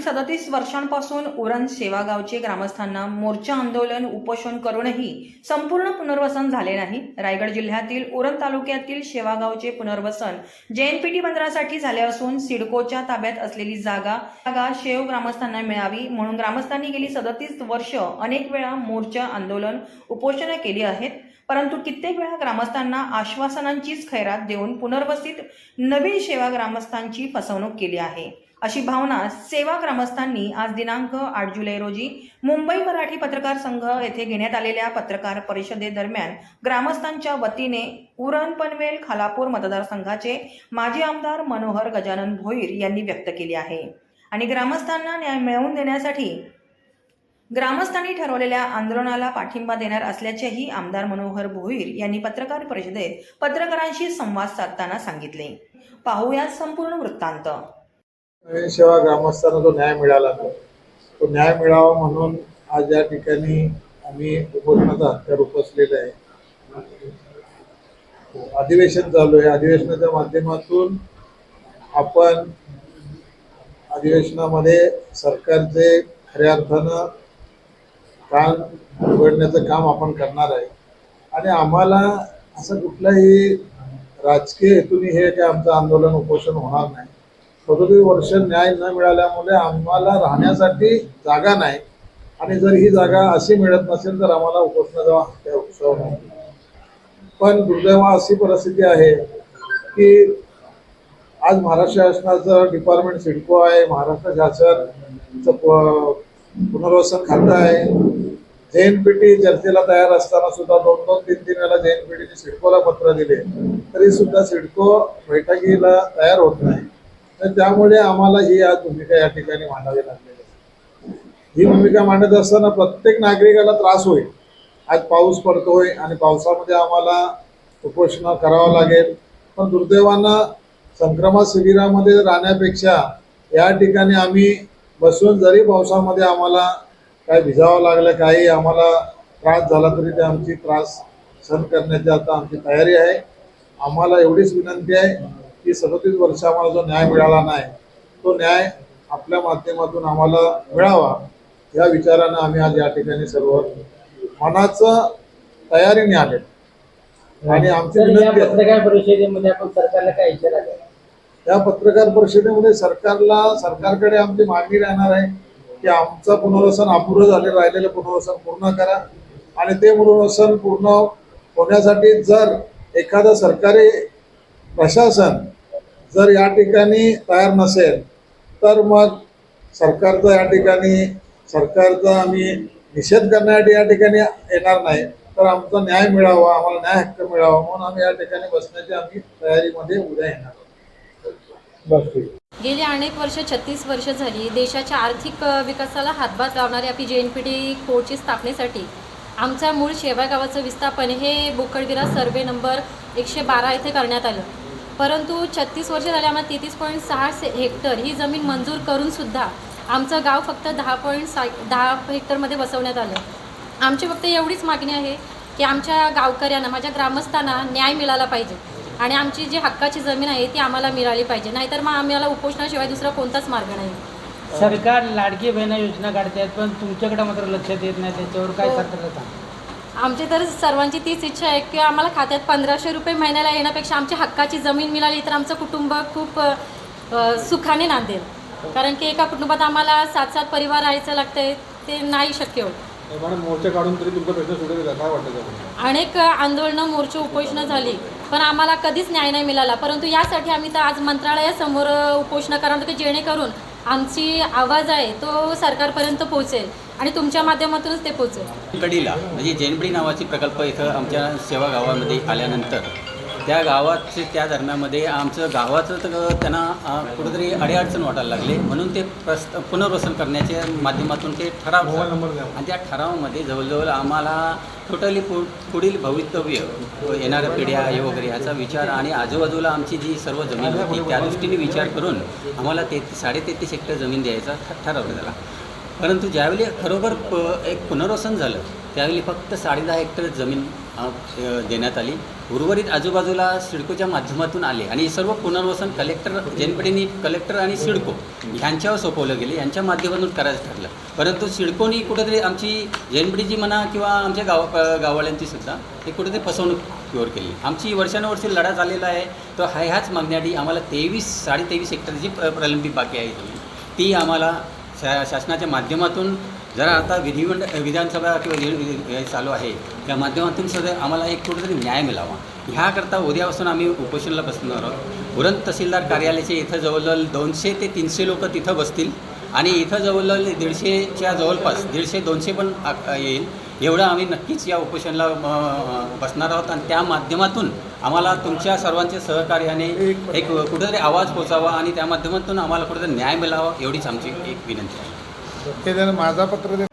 मागील सदतीस वर्षांपासून उरण सेवागावचे ग्रामस्थांना मोर्चा आंदोलन उपोषण करूनही संपूर्ण पुनर्वसन झाले नाही. रायगड जिल्ह्यातील उरण तालुक्यातील सेवागावचे पुनर्वसन जेएनपीटी बंदरासाठी झाले असून सिडकोच्या ताब्यात असलेली जागा जागा शेव ग्रामस्थांना मिळावी म्हणून ग्रामस्थांनी गेली सदतीस वर्ष अनेक वेळा मोर्चा आंदोलन उपोषणं केली आहेत. परंतु कित्येक वेळा ग्रामस्थांना आश्वासनांचीच खैरात देऊन पुनर्वसित नवीन सेवा ग्रामस्थांची फसवणूक केली आहे. अशी भावना सेवा ग्रामस्थांनी आज दिनांक आठ जुलै रोजी मुंबई मराठी पत्रकार संघ येथे घेण्यात आलेल्या पत्रकार परिषदेदरम्यान ग्रामस्थांच्या वतीने उरण पनवेल खालापूर मतदारसंघाचे माजी आमदार मनोहर गजानन भोईर यांनी व्यक्त केली आहे. आणि ग्रामस्थांना न्याय मिळवून देण्यासाठी ग्रामस्थांनी ठरवलेल्या आंदोलनाला पाठिंबा देणार असल्याचेही आमदार मनोहर भोईर यांनी पत्रकार परिषदेत पत्रकारांशी संवाद साधताना सांगितले. पाहूया संपूर्ण वृत्तांत. नवीन सेवा ग्रामस्थांना जो न्याय मिळाला नाही. तो न्याय मिळावा म्हणून आज या ठिकाणी आम्ही उपोषणाचा हत्यार उपसलेलं आहे. अधिवेशन चालू आहे. अधिवेशनाच्या माध्यमातून आपण अधिवेशनामध्ये सरकारचे खऱ्या अर्थानं कान उघडण्याचं काम आपण करणार आहे. आणि आम्हाला असं कुठलाही राजकीय हेतूने हे काय आमचं आंदोलन उपोषण होणार नाही. सदोतीस वर्ष न्याय न मिळाल्यामुळे आम्हाला राहण्यासाठी जागा नाही. आणि जर ही जागा अशी मिळत नसेल तर आम्हाला उपोषणाचा हत्या उत्सव नाही. पण दुर्दैव अशी परिस्थिती आहे की आज महाराष्ट्र शासनाचं डिपार्टमेंट सिडको आहे महाराष्ट्र शासनचं पुनर्वसन खातं आहे. जे एन पी टी चर्चेला तयार असताना सुद्धा दोन दोन तीन तीन वेळा जे एन पी टीने सिडकोला पत्र दिले. तरी सुद्धा सिडको बैठकीला तयार होत नाही. त्यामुळे आम्हाला ही आज भूमिका या ठिकाणी मांडावी लागलेली ही भूमिका मांडत असताना प्रत्येक नागरिकाला त्रास होईल. आज पाऊस पडतोय आणि पावसामध्ये आम्हाला उपोषण करावं लागेल. पण दुर्दैवानं संक्रमण शिबिरामध्ये राहण्यापेक्षा या ठिकाणी आम्ही बसून जरी पावसामध्ये आम्हाला काय भिजावं लागलं काही आम्हाला त्रास झाला तरी ते आमची त्रास सहन करण्याची आता आमची तयारी आहे. आम्हाला एवढीच विनंती आहे. की सदतीस वर्ष आम्हाला जो न्याय मिळाला नाही तो न्याय आपल्या माध्यमातून आम्हाला मिळावा या विचारानं आम्ही आज या ठिकाणी सर्व मनाचं तयारीने आले आणि आमची विनंती पत्रकार परिषदेमध्ये आपण सरकारला काय इशारा द्याल? या पत्रकार परिषदेमध्ये सरकारला सरकारकडे आमची मागणी राहणार आहे की आमचं पुनर्वसन अपुरं झाले राहिलेलं पुनर्वसन पूर्ण करा आणि ते पुनर्वसन पूर्ण होण्यासाठी जर एखादं सरकारी प्रशासन जर या ठिकाणी तयार नसेल तर मग सरकारचा या ठिकाणी सरकारचा आम्ही निषेध करण्यासाठी या ठिकाणी येणार नाही. तर आमचा न्याय मिळावा आम्हाला न्याय हक्क मिळावा म्हणून आम्ही या ठिकाणी बसण्याची आम्ही तयारीमध्ये उद्या येणार आहोत. गेली अनेक वर्ष छत्तीस वर्ष झाली देशाच्या आर्थिक विकासाला हातभार लावणारी आपली जे एन पी टी कोडची स्थापनेसाठी आमच्या मूळ शेवा गावाचं विस्थापन हे बोकडगिरा सर्वे नंबर एकशे बारा येथे करण्यात आलं. परंतु छत्तीस वर्ष झाले आम्हाला तेहतीस पॉईंट सहा से- हेक्टर ही जमीन मंजूर करूनसुद्धा आमचं गाव फक्त दहा पॉईंट सा दहा हेक्टरमध्ये बसवण्यात आलं. आमची फक्त एवढीच मागणी आहे की आमच्या गावकऱ्यांना माझ्या ग्रामस्थांना न्याय मिळाला पाहिजे आणि आमची जी हक्काची जमीन आहे ती आम्हाला मिळाली पाहिजे. नाहीतर मग आम्हाला उपोषणाशिवाय दुसरा कोणताच मार्ग नाही. सरकार लाडकी बहिणा योजना काढते पण तुमच्याकडे मात्र लक्षात येत नाही त्याच्यावर काय हो. सरकारला आमची तर सर्वांची तीच इच्छा आहे की आम्हाला खात्यात पंधराशे रुपये महिन्याला येण्यापेक्षा आमची हक्काची जमीन मिळाली तर आमचं कुटुंब खूप सुखाने नांदेल. कारण की एका कुटुंबात आम्हाला सात सात परिवार राहायचं लागतंय ते नाही शक्य होत. मॅडम मोर्चा काढून तरी तुमचा प्रश्न सुटेल का काय वाटतं त्याबद्दल? अनेक आंदोलनं मोर्चे उपोषणं झाली पण आम्हाला कधीच न्याय नाही मिळाला. परंतु यासाठी आम्ही तर आज मंत्रालयासमोर उपोषणं करणार की जेणेकरून आमची आवाज आहे तो सरकारपर्यंत पोहोचेल. आणि तुमच्या माध्यमातूनच ते पोहोचेल. कडीला म्हणजे जैनबडी नावाची प्रकल्प इथं आमच्या सेवा गावामध्ये आल्यानंतर त्या गावाचे त्या दरम्यामध्ये आमचं गावाचं तर त्यांना अं, कुठंतरी अडीअडचण वाटायला लागले. म्हणून ते प्रस्त पुनर्वसन करण्याच्या माध्यमातून ते ठराव झाला. आणि त्या ठरावामध्ये जवळजवळ आम्हाला टोटली पु पुढील भवितव्य येणाऱ्या पिढ्या हे वगैरे याचा विचार आणि आजूबाजूला आमची जी सर्व जमीन होती त्या दृष्टीने विचार करून आम्हाला ते साडे तेहतीस हेक्टर जमीन द्यायचा ठ- ठरवलं झाला. परंतु ज्यावेळी खरोखर प एक पुनर्वसन झालं त्यावेळी फक्त साडे दहा हेक्टर जमीन देण्यात आली. उर्वरित आजूबाजूला सिडकोच्या माध्यमातून आले आणि सर्व पुनर्वसन कलेक्टर जनपडीनी कलेक्टर आणि सिडको ह्यांच्यावर सोपवलं गेले यांच्या माध्यमातून करायचं ठरलं. परंतु सिडकोनी कुठेतरी आमची जनपडीची म्हणा किंवा आमच्या गाव गाववाल्यांची सुद्धा हे कुठेतरी फसवणूक केली. आमची वर्षानुवर्षी लढा झालेला आहे. तर ह्या ह्याच मागण्यासाठी आम्हाला तेवीस साडे तेवीस हेक्टरची प्रलंबित बाकी आहे ती आम्हाला शा शासनाच्या माध्यमातून जरा आता विधिमंड विधानसभा किंवा वि- चालू आहे त्या माध्यमातून सुद्धा आम्हाला एक कुठेतरी न्याय मिळावा. ह्याकरता उद्यापासून आम्ही उपोषणाला बसणार आहोत. उरण तहसीलदार कार्यालयाचे इथं जवळजवळ दोनशे ते तीनशे लोक तिथं बसतील. आणि इथं जवळजवळ दीडशेच्या जवळपास दीडशे दोनशे पण येईल. एवढं आम्ही नक्कीच या उपोषणाला बसणार आहोत. आणि त्या माध्यमातून आम्हाला तुमच्या सर्वांच्या सहकार्याने एक कुठेतरी आवाज पोचावा आणि त्या माध्यमातून आम्हाला कुठेतरी न्याय मिळावा एवढीच आमची एक विनंती आहे. माझा पत्र